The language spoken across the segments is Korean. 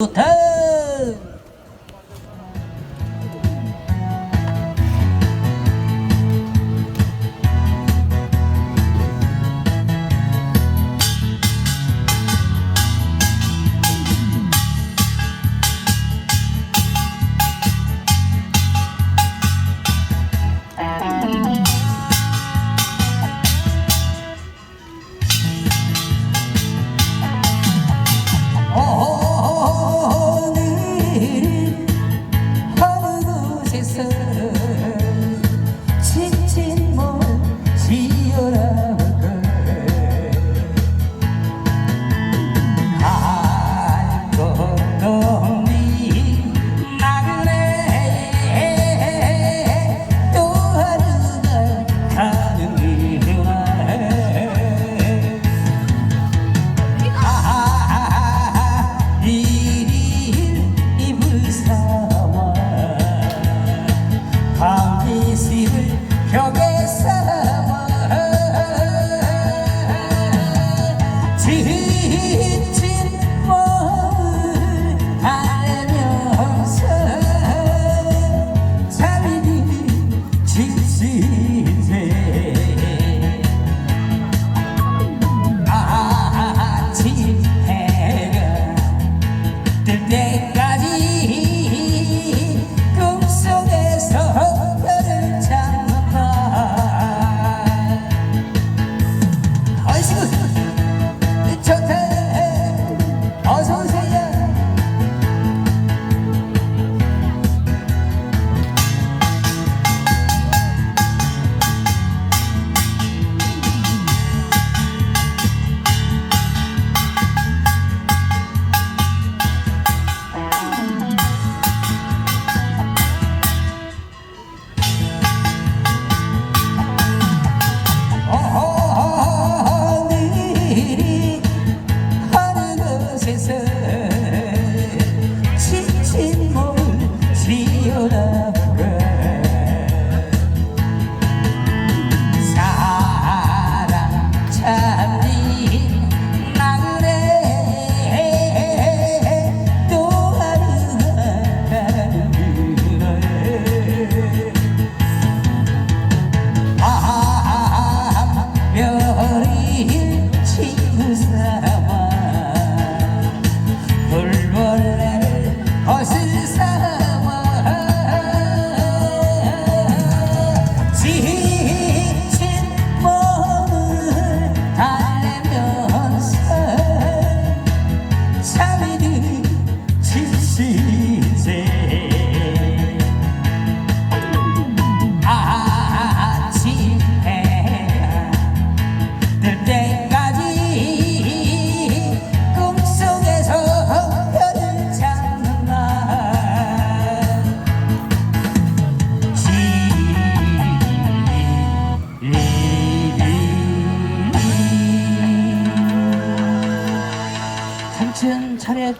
좋다. 오 지친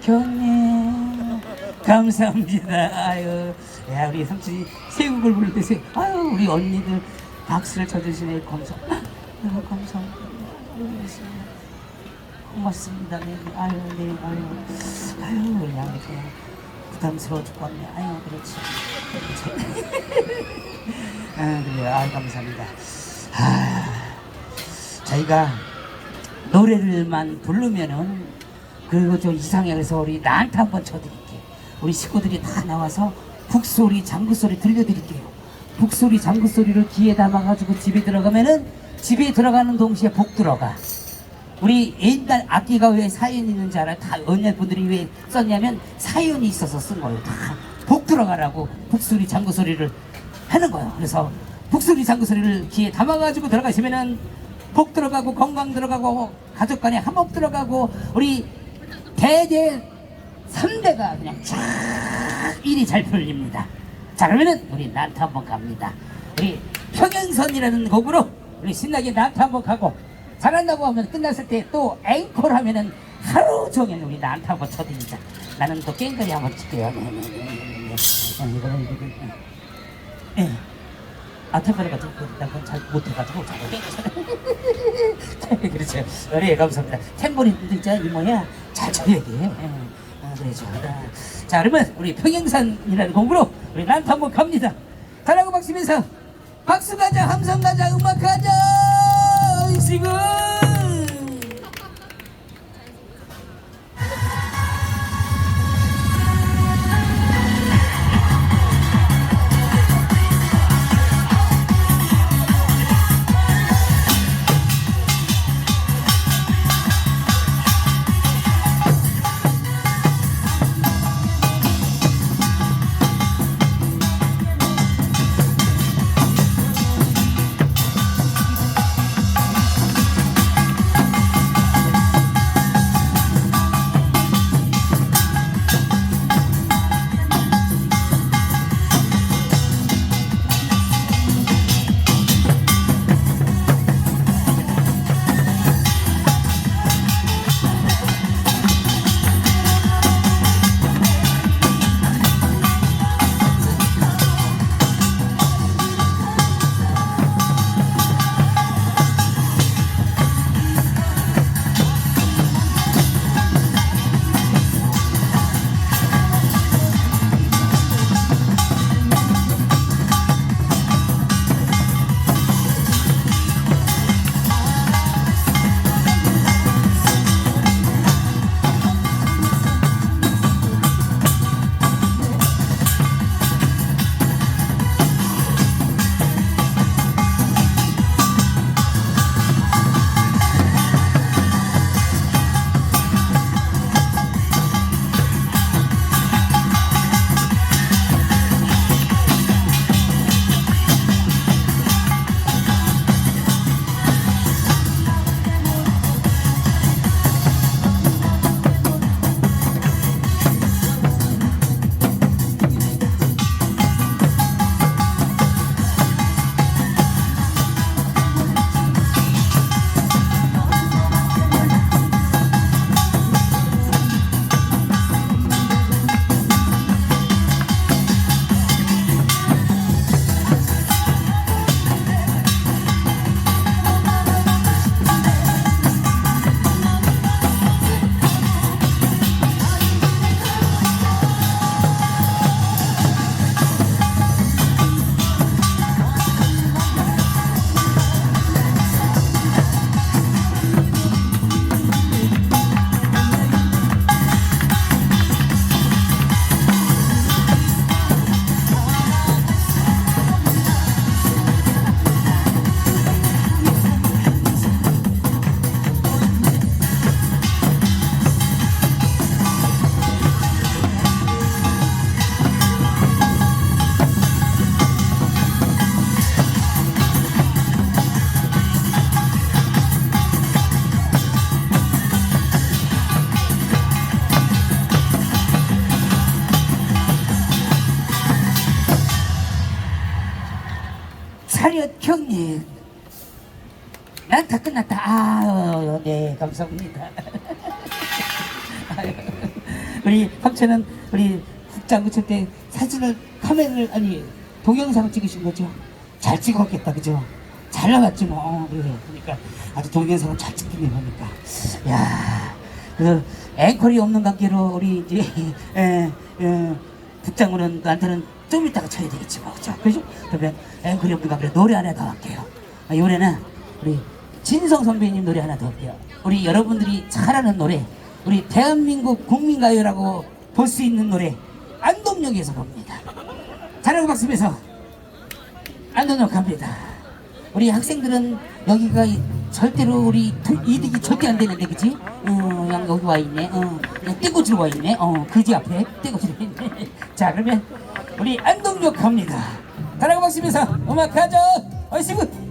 경례 감사합니다. 아유 야 우리 삼촌이 새곡을 부를 때 새, 아유 우리 언니들 박수를 쳐주시네. 감사 아유 감사합니다. 고맙습니다. 네 아유 네 아유. 아유 그냥 이렇게 부담스러워 죽겠네. 아유 그렇지. 아 그래요. 아유 감사합니다. 아 저희가 노래를만 부르면은 그리고 좀 이상해 그래서 우리 나한테 한번 쳐드릴게요. 우리 식구들이 다 나와서 북소리, 장구소리 들려드릴게요. 북소리, 장구소리를 귀에 담아가지고 집에 들어가면은 집에 들어가는 동시에 복 들어가. 우리 옛날 악기가 왜 사연이 있는지 알아요? 다 언니분들이 왜 썼냐면 사연이 있어서 쓴 거예요. 다 복 들어가라고 북소리, 장구소리를 하는 거예요. 그래서 북소리, 장구소리를 귀에 담아가지고 들어가시면은 복 들어가고 건강 들어가고 가족 간에 화목 들어가고 우리 대대 3대가 그냥 쫙 일이 잘 풀립니다. 자 그러면은 우리 난타 한번 갑니다. 우리 평행선이라는 곡으로 우리 신나게 난타 한번 가고 잘한다고 하면 끝났을 때 또 앵콜 하면은 하루 종일 우리 난타 한번 쳐드립니다. 나는 또 깽거리 한번 칠게요. 네, 네, 네, 네, 네. 네, 네. 아타카르가 좀 그건 잘 못해가지고 잘 그렇죠. 우리 감사합니다. 탬버린 진짜 이 뭐야 잘 쳐야 돼. 예. 어, 그래죠. 자, 그러면 우리 평행산이라는 곡으로 우리 난타 한번 갑니다. 다라고 박수면서 박수 가자, 함성 가자, 음악 가자, 지금. 차렷 형님. 난다 끝났다. 아, 네, 감사합니다. 우리 삼촌은 우리 국장구 칠때 사진을 카메라를 아니 동영상을 찍으신 거죠? 잘 찍었겠다, 그죠? 잘 나왔지 뭐. 어, 그래. 그러니까 아주 동영상을 잘 찍긴 하니까. 야, 그 앵콜이 없는 관계로 우리 이제 에, 에, 국장군은 나한테는 좀 이따가 쳐야 되겠지 뭐. 자, 그죠? 그러면 앵콜이 없는 관계로 노래 하나 더 할게요. 아, 이번에는 우리 진성 선배님 노래 하나 더 할게요. 우리 여러분들이 잘 아는 노래, 우리 대한민국 국민가요라고 볼 수 있는 노래 안동역에서 봅니다. 잘하고 박수면서 안동역 갑니다. 우리 학생들은 여기가 이- 절대로 우리 도- 이득이 절대 안 되는데 그지? 어, 그냥 여기 와 있네. 어, 그냥 떼고지로 와 있네. 어, 그지 앞에 떼고지로 있네. 자, 그러면 우리 안동역 갑니다. 잘하고 박수면서 음악 가죠. 어이구.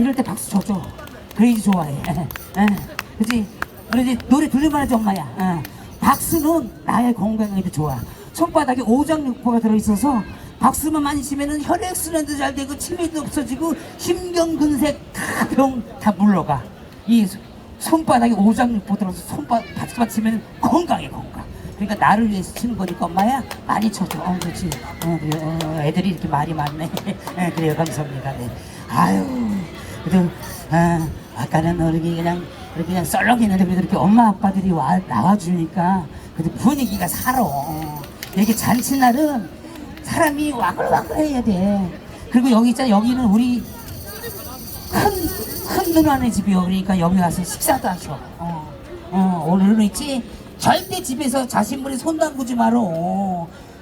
이럴 때 박수 쳐줘. 그래야지 좋아해. 예. 그치? 그러지 노래 들을만 하지 엄마야. 예. 박수는 나의 건강에도 좋아. 손바닥에 오장육부가 들어있어서 박수만 많이 치면은 혈액순환도 잘 되고 치매도 없어지고 심경근색 다병다 물러가. 이 손- 손바닥에 오장육부 들어서 손바 박수만 치면 건강해 건강. 그러니까 나를 위해서 치는 거니까 엄마야 많이 쳐줘. 어, 그렇지. 어, 그래. 어, 애들이 이렇게 말이 많네. 예, 그래요. 감사합니다. 네. 아유, 그래도 아, 아까는 이렇게 그냥 이렇게 그냥 썰렁했는데 그래도 이렇게 엄마 아빠들이 와 나와주니까 그래도 분위기가 살아. 어. 이렇게 잔치날은 사람이 와글와글해야 돼. 그리고 여기 있잖아. 여기는 우리 큰, 큰 누나네 집이요. 그러니까 여기 와서 식사도 하셔. 어, 어, 오늘은 있지? 절대 집에서 자신물에 손 담그지 마라.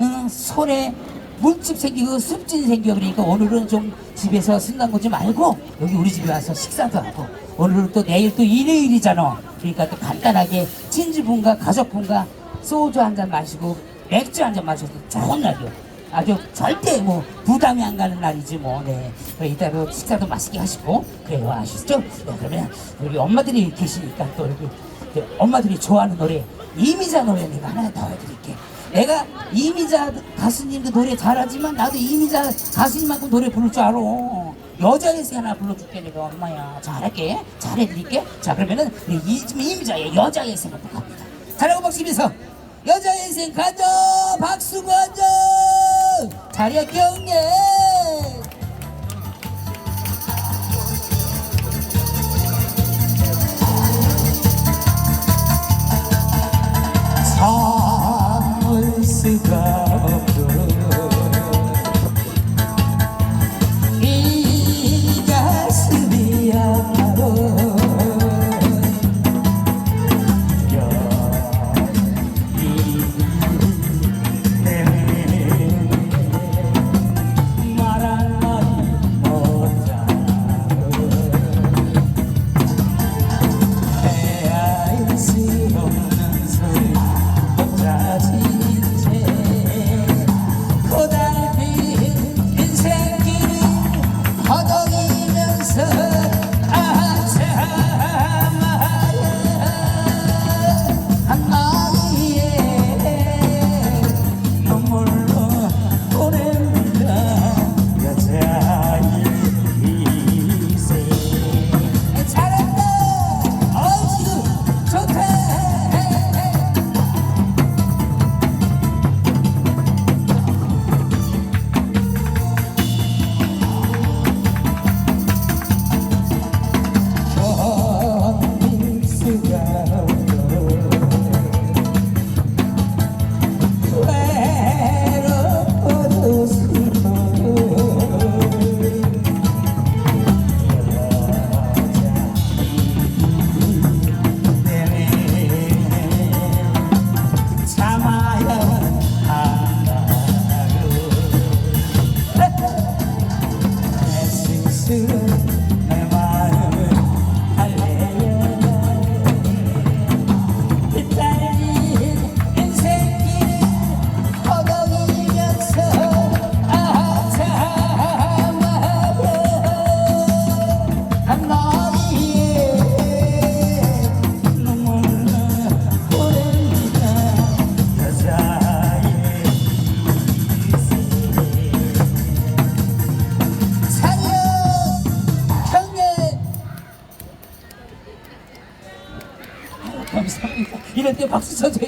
응, 손에 물집 생기고 습진 생겨. 그러니까 오늘은 좀 집에서 손 담그지 말고 여기 우리 집에 와서 식사도 하고 오늘은 또 내일 또 일요일이잖아. 그러니까 또 간단하게 친지분과 가족분과 소주 한 잔 마시고 맥주 한 잔 마셔도 좋은 날이요. 아주 절대 뭐 부담이 안 가는 날이지 뭐. 네. 그래, 이따가 식사도 맛있게 하시고 그래요 아시죠? 네, 그러면 우리 엄마들이 계시니까 또 이렇게 그 엄마들이 좋아하는 노래 이미자 노래 내가 하나 더 해드릴게. 내가 이미자 가수님도 노래 잘하지만 나도 이미자 가수님만큼 노래 부를 줄 알아. 여자에서 하나 불러줄게 내가 엄마야. 잘할게. 잘해드릴게. 자 그러면은 우리 이- 이미자의 여자의 생부터 갑니다. 잘하고 박수면서 여자의 생 가자 박수 가자 잘할게 형님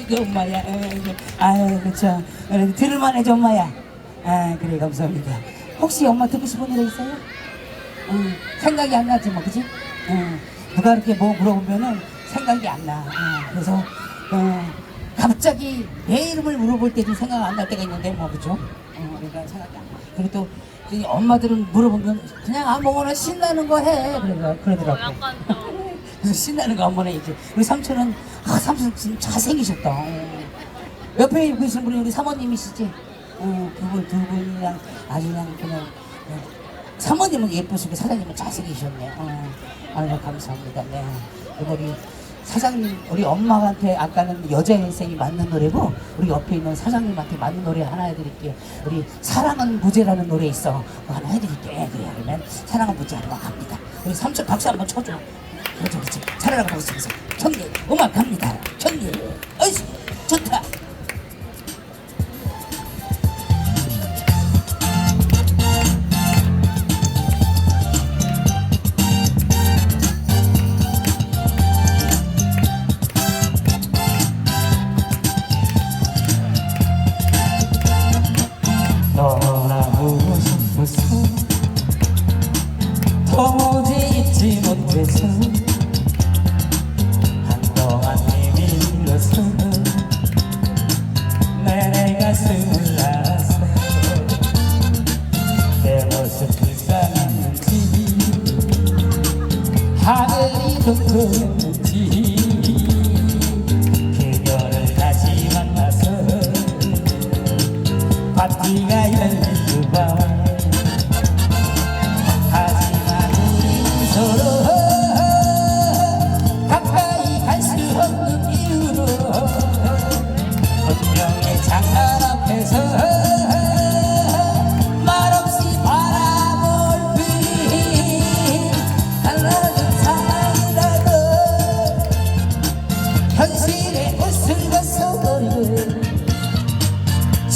돼, 엄마야. 아유, 그쵸. 어, 들을만 해줘, 엄마야. 아, 그래, 감사합니다. 혹시 엄마 듣고 싶은 노래 있어요? 응, 생각이 안 나지, 뭐, 그지? 응, 누가 이렇게 뭐 물어보면은 생각이 안 나. 응, 그래서, 어, 갑자기 내 이름을 물어볼 때도 생각 안 날 때가 있는데, 뭐, 그죠? 어, 그러니까 생각이 안 나. 그리고 또, 이 엄마들은 물어보면 그냥 아무거나 신나는 거 해. 그러더라, 그러더라고. 신나는 거 한번 해 이제 우리 삼촌은 아 삼촌 지금 잘생기셨다. 어. 옆에 계신 분이 우리 사모님이시지? 어, 그분 두 분이랑 아주 그냥 그냥 어, 사모님은 예쁘시고 사장님은 잘생기셨네. 어. 아유 감사합니다. 네. 우리 사장님 우리 엄마한테 아까는 여자 인생이 맞는 노래고 우리 옆에 있는 사장님한테 맞는 노래 하나 해드릴게요. 우리 사랑은 무죄라는 노래 있어. 그거 하나 해드릴게 예, 그래 그러면 사랑은 무죄 하러 갑니다. 우리 삼촌 박수 한번 쳐줘. 그렇지, 그렇지. 차라리 박수 쳐서. 형님, 음악 갑니다. 형님, 어이씨, 좋다. 하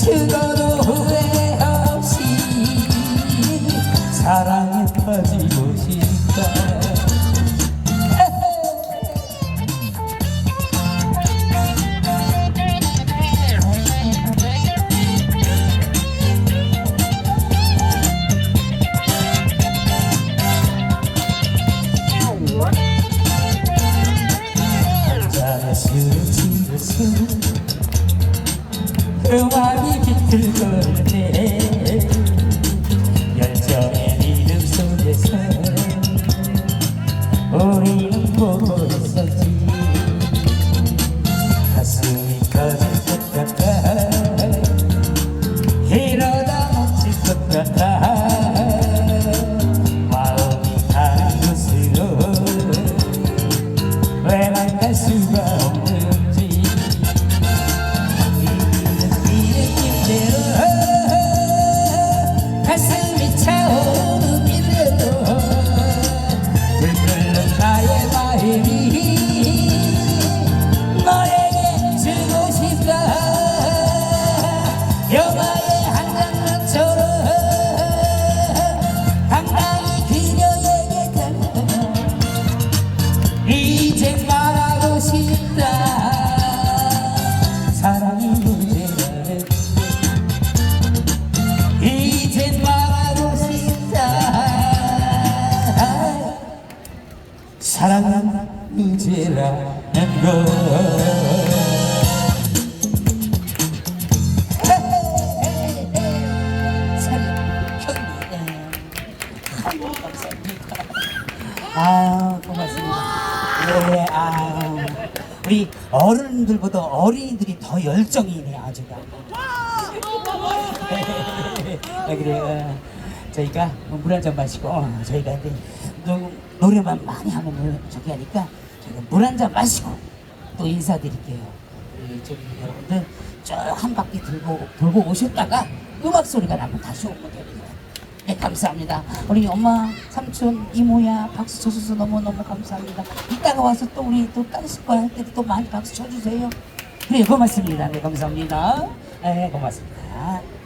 죽어도 우리 더 열정이네 아주가. 아, 그래 어, 저희가 물 한 잔 마시고 어, 저희가 이제 노, 노래만 많이 하면 물 저기 하니까 저희가 물 한 잔 마시고 또 인사드릴게요. 우리 저기 여러분들 쭉 한 바퀴 들고 돌고 오셨다가 음악 소리가 나면 다시 오면 됩니다. 네, 감사합니다. 우리 엄마, 삼촌, 이모야 박수 쳐줘서 너무너무 감사합니다. 이따가 와서 또 우리 또 딴식 거할 때도 또 많이 박수 쳐주세요. 네, 고맙습니다. 네, 감사합니다. 네, 고맙습니다.